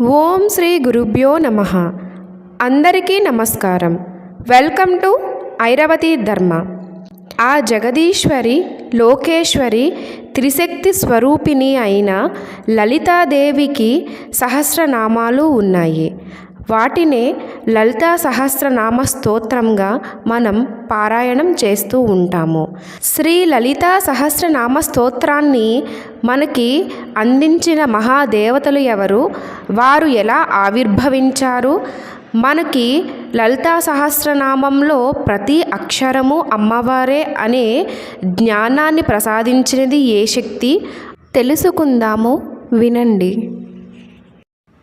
ఓం శ్రీ గురుభ్యో నమ. అందరికీ నమస్కారం. వెల్కమ్ టు ఐరవతి ధర్మ. ఆ జగదీశ్వరి లోకేశ్వరి త్రిశక్తి స్వరూపిణి అయిన లలితాదేవికి సహస్రనామాలు ఉన్నాయి. వాటినే లలితా సహస్రనామ స్తోత్రంగా మనం పారాయణం చేస్తూ ఉంటాము. శ్రీ లలితా సహస్రనామ స్తోత్రాన్ని మనకి అందించిన మహాదేవతలు ఎవరు? వారు ఎలా ఆవిర్భవించారు? మనకి లలితా సహస్రనామంలో ప్రతి అక్షరము అమ్మవారే అనే జ్ఞానాన్ని ప్రసాదించినది ఏ శక్తి? తెలుసుకుందాము వినండి.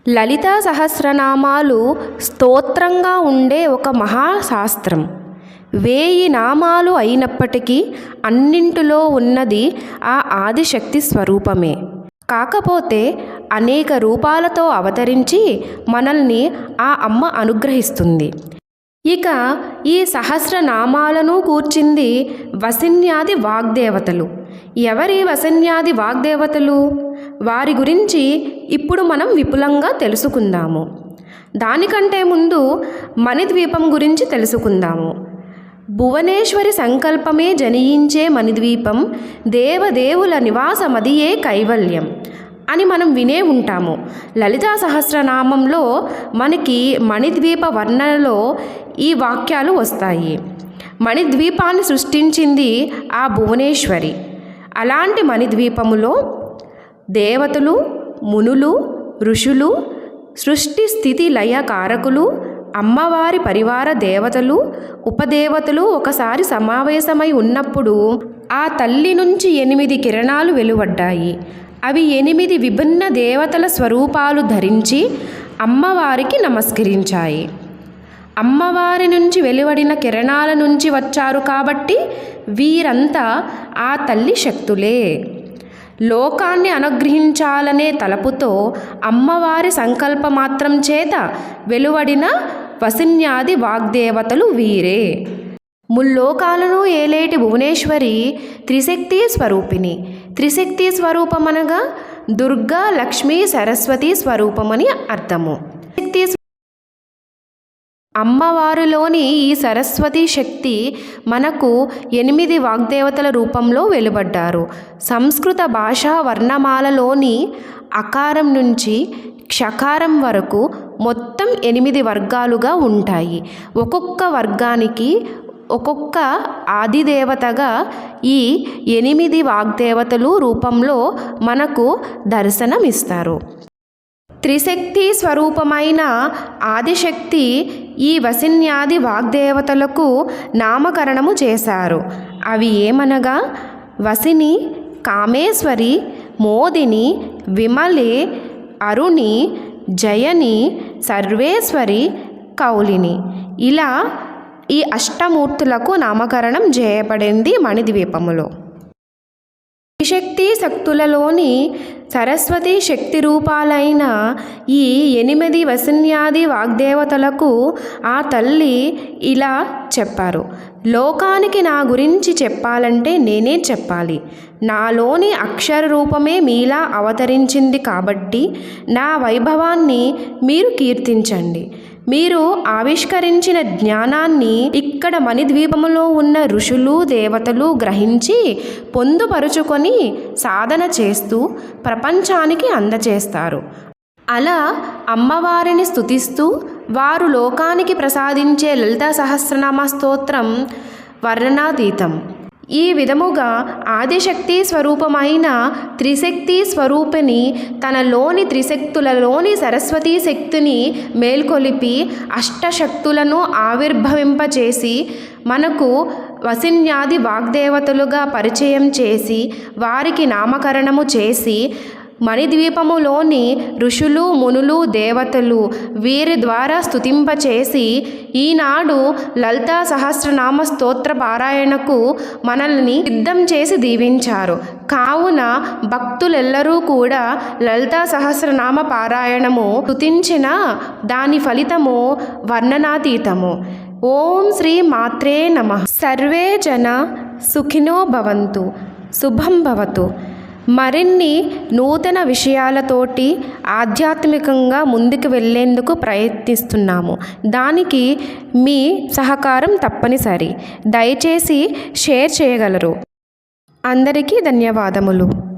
లలితా సహస్రనామాలు స్తోత్రంగా ఉండే ఒక మహాశాస్త్రం. వేయి నామాలు అయినప్పటికీ అన్నింటిలో ఉన్నది ఆ ఆదిశక్తి స్వరూపమే. కాకపోతే అనేక రూపాలతో అవతరించి మనల్ని ఆ అమ్మ అనుగ్రహిస్తుంది. ఇక ఈ సహస్రనామాలను కూర్చింది వసిన్యాది వాగ్దేవతలు. ఎవరి వసన్యాది వాగ్దేవతలు? వారి గురించి ఇప్పుడు మనం విపులంగా తెలుసుకుందాము. దానికంటే ముందు మణిద్వీపం గురించి తెలుసుకుందాము. భువనేశ్వరి సంకల్పమే జనియించే మణిద్వీపం దేవదేవుల నివాసమదియే కైవల్యం అని మనం వినే ఉంటాము. లలితా సహస్రనామంలో మనకి మణిద్వీప వర్ణనలో ఈ వాక్యాలు వస్తాయి. మణిద్వీపాన్ని సృష్టించింది ఆ భువనేశ్వరి. అలాంటి మణిద్వీపములో దేవతలు మునులు ఋషులు సృష్టి స్థితి లయ కారకులు అమ్మవారి పరివార దేవతలు ఉపదేవతలు ఒకసారి సమావేశమై ఉన్నప్పుడు ఆ తల్లి నుంచి ఎనిమిది కిరణాలు వెలువడ్డాయి. అవి ఎనిమిది విభిన్న దేవతల స్వరూపాలు ధరించి అమ్మవారికి నమస్కరించాయి. అమ్మవారి నుంచి వెలువడిన కిరణాల నుంచి వచ్చారు కాబట్టి వీరంతా ఆ తల్లి శక్తులే. లోకాన్ని అనుగ్రహించాలనే తలపుతో అమ్మవారి సంకల్పమాత్రం చేత వెలువడిన వసిన్యాది వాగ్దేవతలు వీరే. ముల్లోకాలను ఏలేటి భువనేశ్వరి త్రిశక్తి స్వరూపిణి. త్రిశక్తి స్వరూపమనగా దుర్గా లక్ష్మీ సరస్వతి స్వరూపమని అర్థము. శక్తి అమ్మవారిలోని ఈ సరస్వతి శక్తి మనకు ఎనిమిది వాగ్దేవతల రూపంలో వెలువడ్డారు. సంస్కృత భాషా వర్ణమాలలోని అకారం నుంచి క్షకారం వరకు మొత్తం ఎనిమిది వర్గాలుగా ఉంటాయి. ఒక్కొక్క వర్గానికి ఒక్కొక్క ఆదిదేవతగా ఈ ఎనిమిది వాగ్దేవతలు రూపంలో మనకు దర్శనమిస్తారు. త్రిశక్తి స్వరూపమైన ఆదిశక్తి ఈ వసిన్యాది వాగ్దేవతలకు నామకరణము చేశారు. అవి ఏమనగా? వసిని కామేశ్వరి మోదిని విమలి అరుణి జయని సర్వేశ్వరి కౌలిని. ఇలా ఈ అష్టమూర్తులకు నామకరణం చేయబడింది మణిద్వీపములో. శక్తి శక్తులలోని సరస్వతి శక్తి రూపాలైన ఈ ఎనిమిది వసన్యాది వాగ్దేవతలకు ఆ తల్లి ఇలా చెప్పారు. లోకానికి నా గురించి చెప్పాలంటే నేనే చెప్పాలి. నాలోని అక్షర రూపమే మీలా అవతరించింది కాబట్టి నా వైభవాన్ని మీరు కీర్తించండి. మీరు ఆవిష్కరించిన జ్ఞానాన్ని ఇక్కడ మణిద్వీపములో ఉన్న ఋషులు దేవతలు గ్రహించి పొందుపరుచుకొని సాధన చేస్తూ ప్రపంచానికి అందచేస్తారు. అలా అమ్మవారిని స్తుతిస్తూ వారు లోకానికి ప్రసాదించే లలితా సహస్రనామ స్తోత్రం వర్ణనాతీతం. ఈ విధముగా ఆదిశక్తి స్వరూపమైన త్రిశక్తి స్వరూపిణి తనలోని త్రిశక్తులలోని సరస్వతీ శక్తిని మేల్కొలిపి అష్టశక్తులను ఆవిర్భవింపచేసి మనకు వసిన్యాది వాగ్దేవతలుగా పరిచయం చేసి వారికి నామకరణము చేసి మణిద్వీపములోని ఋషులు మునులు దేవతలు వీరి ద్వారా స్తుతింపచేసి ఈనాడు లలితా సహస్రనామ స్తోత్ర పారాయణకు మనల్ని సిద్ధం చేసి దీవించారు. కావున భక్తులెల్లరూ కూడా లలితా సహస్రనామ పారాయణము స్థుతించిన దాని ఫలితము వర్ణనాతీతము. ఓం శ్రీ మాత్రే నమ. సర్వే జన సుఖినో భవంతు. శుభం భవతు. మరిన్ని నూతన విషయాలతోటి ఆధ్యాత్మికంగా ముందుకు వెళ్ళేందుకు ప్రయత్నిస్తున్నాము. దానికి మీ సహకారం తప్పనిసరి. దయచేసి షేర్ చేయగలరు. అందరికీ ధన్యవాదములు.